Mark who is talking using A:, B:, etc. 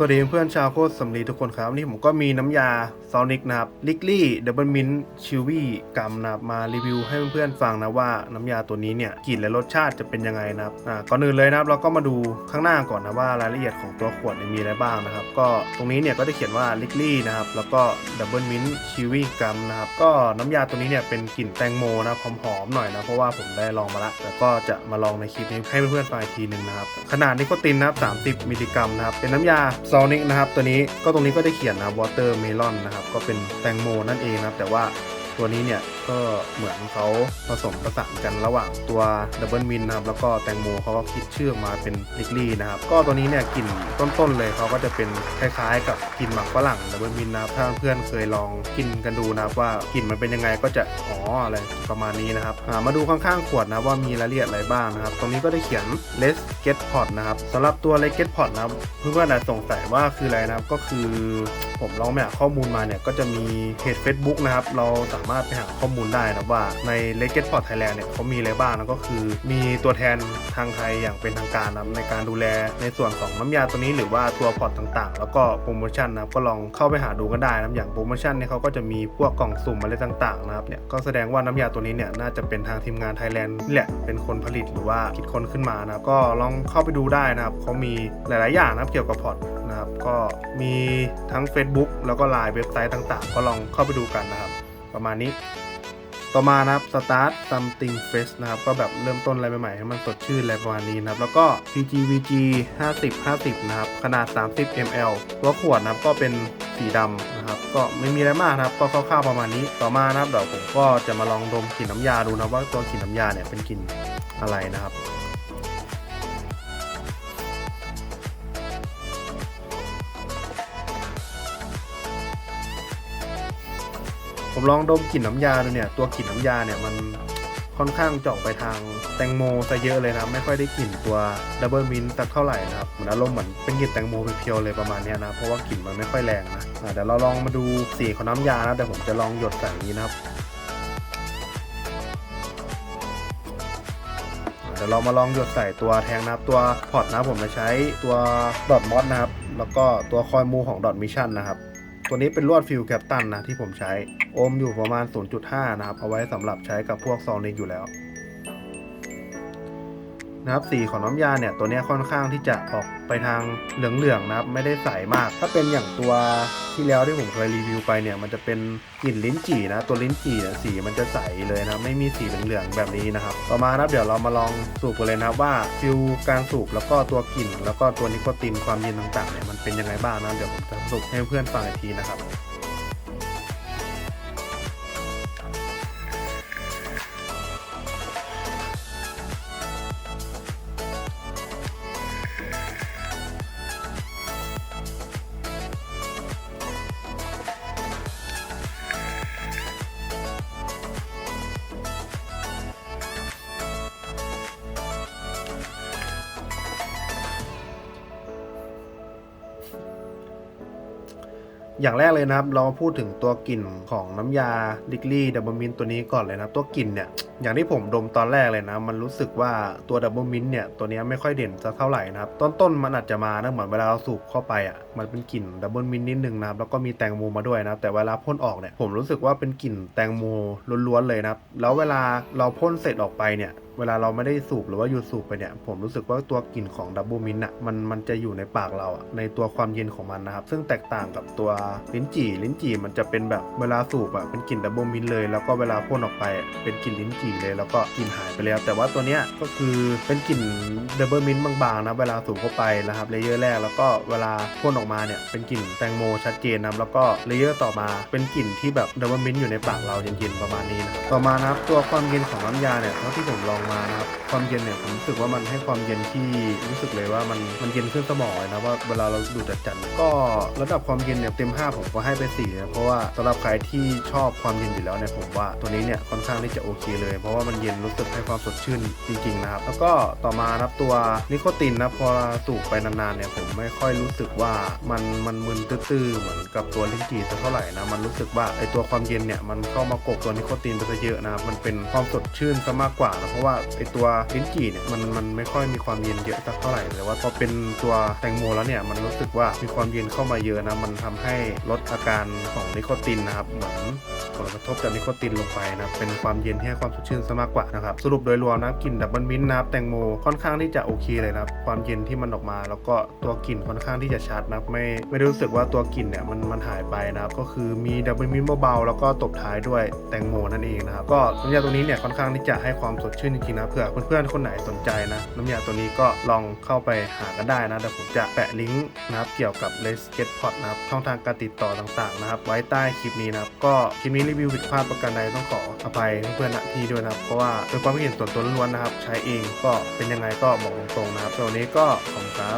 A: สวัสดีเพื่อนชาวโคตรสำลีทุกคนครับวันนี่ผมก็มีน้ำยาซอนิกนะครับลิกลี่ดับเบิลมินชิวี่กัมนะครับมารีวิวให้เพื่อนๆฟังนะว่าน้ำยาตัวนี้เนี่ยกลิ่นและรสชาติจะเป็นยังไงนะครับอ่าก่อนอื่นเลยนะครับ เราก็มาดูข้างหน้าก่อนนะว่ารายละเอียดของตัวขวดมีอะไรบ้างนะครับ ก็ตรงนี้เนี่ยก็จะเขียนว่าลิกลี่นะครับแล้วก็ดับเบิลมินชิวี่กัมนะครับก็น้ำยาตัวนี้เนี่ยเป็นกลิ่นแตงโมนะครับหอมๆหน่อยนะเพราะว่าผมได้ลองมาละแต่ก็จะมาลองในคลิปนี้ให้เพื่อนๆฟังอีกทีหนึ่งนะครับขนาดนิโคตินนะครับ30 มิลลิกรัมนะครับเป็นน้ำยาซอนิกนะครับตัวนี้ก็ตรงนี้ก็ได้เขียนนะวอเตอร์เมลอนนะครับก็เป็นแตงโมนั่นเองนะครับแต่ว่า ตัวนี้เนี่ยก็เหมือนเขาผสมผสานกันระหว่างตัวดับเบิลมินนะครับแล้วก็แตงโมเขาก็คิดชื่อมาเป็นลิกลี่นะครับก็ตัวนี้เนี่ยกลิ่นต้นๆเลยเขาก็จะเป็นคล้ายๆ กับกลิ่นหมักฝรั่งดับเบิลมินนะครับถ้าเพื่อนเคยลองกินกันดูนะครับว่ากลิ่นมันเป็นยังไงก็จะอ๋ออะไรประมาณนี้นะครับมาดูข้างๆขวดนะว่ามีรายละเอียดอะไรบ้างนะครับตรงนี้ก็ได้เขียน Let's Get Pot นะครับสำหรับตัว Let's Get Pot นะครับเพื่อนๆอาจสงสัยว่าคืออะไรนะครับก็คือผมลองไปหาข้อมูลมาเนี่ยก็จะมีเพจ Facebook นะครับเราสาามารถไปหาข้อมูลได้นะว่าใน l e g e t Port Thailand เนี่ยเขามีอะไรบ้างนะก็คือมีตัวแทนทางไทยอย่างเป็นทางการนะในการดูแลในส่วนของน้ำยาตัวนี้หรือว่าตัวพอร์ตต่างๆ แล้วก็โปรโมชั่นนะก็ลองเข้าไปหาดูกันได้นะอย่างโปรโมชั่นเนี่ยเขาก็จะมีพวกกล่องสุ่มอะไรต่างๆนะครับเนี่ยก็แสดงว่าน้ำยาตัวนี้เนี่ยน่าจะเป็นทางทีมงานไทยแลนด์นี่แหละเป็นคนผลิตหรือว่าคิดค้นขึ้นมานะก็ลองเข้าไปดูได้นะครับเขามีหลายๆ อย่างนะครับเกี่ยวกับพอร์ตนะครับก็มีทั้ง Facebook แล้วก็ Line เว็บไซต์ต่างๆ ก็ลองเข้าไปดูกันนะครับ ประมาณนี้ ต่อมานะครับ Start Something Fresh นะครับ ก็แบบเริ่มต้นอะไรใหม่ๆให้มันสดชื่นอะไรประมาณนี้นะครับ แล้วก็ PGVG 50 50 นะครับ ขนาด 30 ml ตัวขวดนะครับก็เป็นสีดำนะครับก็ไม่มีอะไรมากนะครับก็คร่าวๆประมาณนี้ต่อมานะครับเดี๋ยวผมก็จะมาลองดมกลิ่นน้ำยาดูนะว่าตัวกลิ่นน้ำยาเนี่ยเป็นกลิ่นอะไรนะครับ ผมลองดมกลิ่นน้ำยาดูเนี่ย ตัวกลิ่นน้ำยาเนี่ยมันค่อนข้างจะออกไปทางแตงโมซะเยอะเลยนะ ไม่ค่อยได้กลิ่นตัวดับเบิลมินต์สักเท่าไหร่นะครับเหมือนอารมณ์เหมือนเป็นกลิ่นแตงโมเพียวๆเลยประมาณนี้นะเพราะว่ากลิ่นมันไม่ค่อยแรงนะเดี๋ยวเราลองมาดูสีของน้ำยานะเดี๋ยวผมจะลองหยดใส่นี้นะครับเดี๋ยวเรามาลองหยดใส่ตัวแทงนะครับตัวพอร์ตนะผมจะใช้ตัวดอทมอสนะครับแล้วก็ตัวคอยมูของดอทมิชชั่นนะครับ ตัวนี้เป็นลวดฟิลแคปตันนะที่ผมใช้โอห์มอยู่ประมาณ 0.5 นะครับ เอาไว้สำหรับใช้กับพวกซองนี้อยู่แล้ว นะครับสีของน้ำยาเนี่ยตัวนี้ค่อนข้างที่จะออกไปทางเหลืองๆนะครับไม่ได้ใสมาก ถ้าเป็นอย่างตัวที่แล้วที่ผมเคยรีวิวไปเนี่ยมันจะเป็นกลิ่นลิ้นจี่นะตัวลิ้นจี่เนี่ยสีมันจะใสเลยนะไม่มีสีเหลืองๆแบบนี้นะครับต่อมานะครับเดี๋ยวเรามาลองสูบกันเลยนะครับว่าฟิลการสูบแล้วก็ตัวกลิ่น แล้วก็ตัวนิโคตินความเย็นต่างๆเนี่ยมันเป็นยังไงบ้างนะเดี๋ยวผมจะสูบให้เพื่อนฟังอีกทีนะครับ อย่างแรกเลยนะครับ เรามาพูดถึงตัวกลิ่นของน้ำยาดิกลี่ดับเบิลมินตัวนี้ก่อนเลยนะตัวกลิ่นเนี่ยอย่างที่ผมดมตอนแรกเลยนะ มันรู้สึกว่าตัวดับเบิลมินเนี่ยตัวนี้ไม่ค่อยเด่นสักเท่าไหร่นะครับต้นๆมันอาจจะมานะเหมือนเวลาเราสูบเข้าไปอะมันเป็นกลิ่นดับเบิลมินนิดนึงนะครับแล้วก็มีแตงโมมาด้วยนะแต่เวลาพ่นออกเนี่ยผมรู้สึกว่าเป็นกลิ่นแตงโมล้วนๆเลยนะครับแล้วเวลาเราพ่นเสร็จออกไปเนี่ย เวลาเราไม่ได้สูบหรือว่าหยุดสูบไปเนี่ย ผมรู้สึกว่าตัวกลิ่นของดับเบิลมินต์อะมันมันจะอยู่ในปากเราอะในตัวความเย็นของมันนะครับ ซึ่งแตกต่างกับตัวลิ้นจี่ลิ้นจี่มันจะเป็นแบบเวลาสูบอะเป็นกลิ่นดับเบิลมินต์เลย แล้วก็เวลาพ่นออกไปเป็นกลิ่นลิ้นจี่เลย แล้วก็กลิ่นหายไปแล้ว แต่ว่าตัวเนี้ยก็คือเป็นกลิ่นดับเบิลมินต์บางๆนะเวลาสูบเข้าไปนะครับเลเยอร์แรกแล้วก็เวลาพ่นออกมาเนี่ยเป็นกลิ่นแตงโมชัดเจนนะแล้วก็เลเยอร์ต่อมาเป็นกลิ่นที่แบบดับเบิลมินต์อยู่ในปากเราเย็นๆประมาณนี้นะครับต่อมานะครับตัวความเย็นของน้ำยาเนี่ยเท่าที่ผมลองมานะครับความเย็นเนี่ยผมรู้สึกว่ามันให้ความเย็นที่รู้สึกเลยว่ามันมันเย็นขึ้นสมองนะว่าเวลาเราดูดจัดๆเนี่ยก็ระดับความเย็นเนี่ยเต็ม 5 ผมก็ให้ไป4นะเพราะว่าสำหรับใครที่ชอบความเย็นอยู่แล้วเนี่ยผมว่าตัวนี้เนี่ยค่อนข้างที่จะโอเคเลย เพราะว่ามันเย็นรู้สึกให้ความสดชื่นจริงๆนะครับแล้วก็ต่อมานะครับตัวนิโคตินนะพอสูบไปนานๆเนี่ยผมไม่ค่อยรู้สึกว่ามันมันมึนตื้อๆเหมือนกับตัวลิ้นจี่สักเท่าไหร่นะมันรู้สึกว่าไอตัวความเย็นเนี่ยมันเข้ามากบตัวนิโคตินไปซะเยอะนะครับมันเป็นความสดชื่นซะมากกว่านะเพราะว่าไอตัวลิ้นจี่เนี่ยมันมันไม่ค่อยมีความเย็นเยอะสักเท่าไหร่แต่ว่าพอเป็นตัวแตงโมแล้วเนี่ยมันรู้สึกว่ามีความเย็นเข้ามาเยอะนะมันทำให้ลดอาการของนิโคตินนะครับเหมือนผลกระทบจากนิโคตินลงไปนะครับเป็นความเย็นที่ให้ความสดชื่นซะมากกว่านะครับสรุปโดยรวมนะกลิ่นดับเบิลมินต์นะครับแตงโมค่อนข้างที่จะโอเคเลยนะครับความเย็นที่มันออกมา แล้วก็ตัวกลิ่นค่อนข้างที่จะชัดนะไม่ไม่รู้สึกว่าตัวกลิ่นเนี่ยมันมันหายไปนะครับก็คือมีดับเบิลมินต์เบาๆแล้วก็ตบท้ายด้วยแตงโมนั่นเองนะครับก็น้ำยาตัวนี้เนี่ยค่อนข้างที่จะให้ความสดชื่นจริงๆนะเผื่อเพื่อนๆคนไหนสนใจนะน้ำยาตัวนี้ก็ลองเข้าไปหากันได้นะเดี๋ยวผมจะแปะลิงก์นะครับเกี่ยวกับ l e s g e t p o t นะครับช่องทางการติดต่อต่างๆนะครับ ไว้ใต้คลิปนี้นะครับก็คลิปนี้รีวิวผิดพลาดประการใดต้องขออภัยเพื่อนๆที่ด้วยนะครับเพราะว่าเป็นความเห็นส่วนตัวล้วนๆนะครับ ใช้เองก็เป็นยังไงก็บอกตรงๆนะครับตัวนนี้ก็ขอบคุณครับ